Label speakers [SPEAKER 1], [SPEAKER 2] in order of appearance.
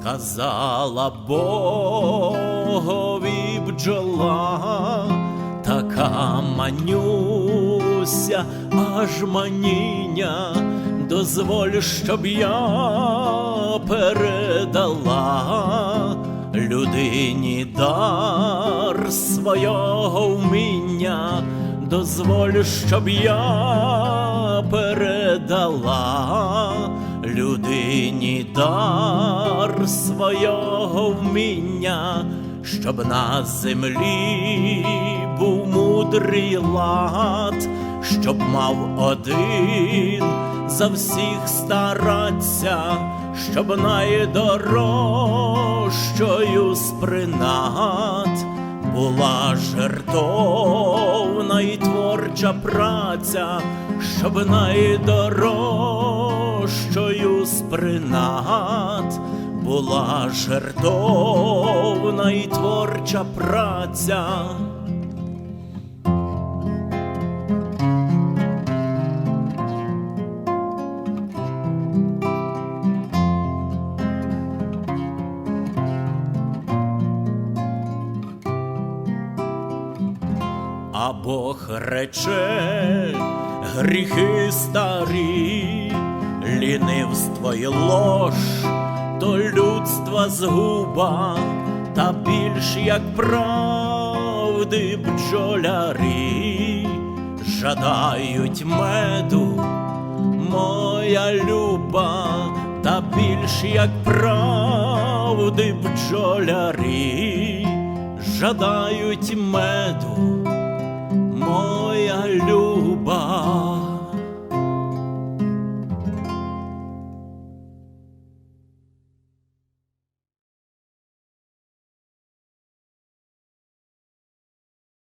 [SPEAKER 1] сказала Богові бджола, така манюся, аж маніння, дозволь, щоб я передала людині дар свого вміння, дозволь, щоб я передала людині дар свого вміння, щоб на землі був мудрий лад, щоб мав один за всіх стараться, щоб найдорожчою з принад була жертовна і творча праця, щоб найдорожчою з принад була жертовна і творча праця. А Бог рече, гріхи старі, лінивство й лож, то людства згуба, та більш як правди бджолярі, жадають меду, моя люба, та більш як правди бджолярі, жадають меду.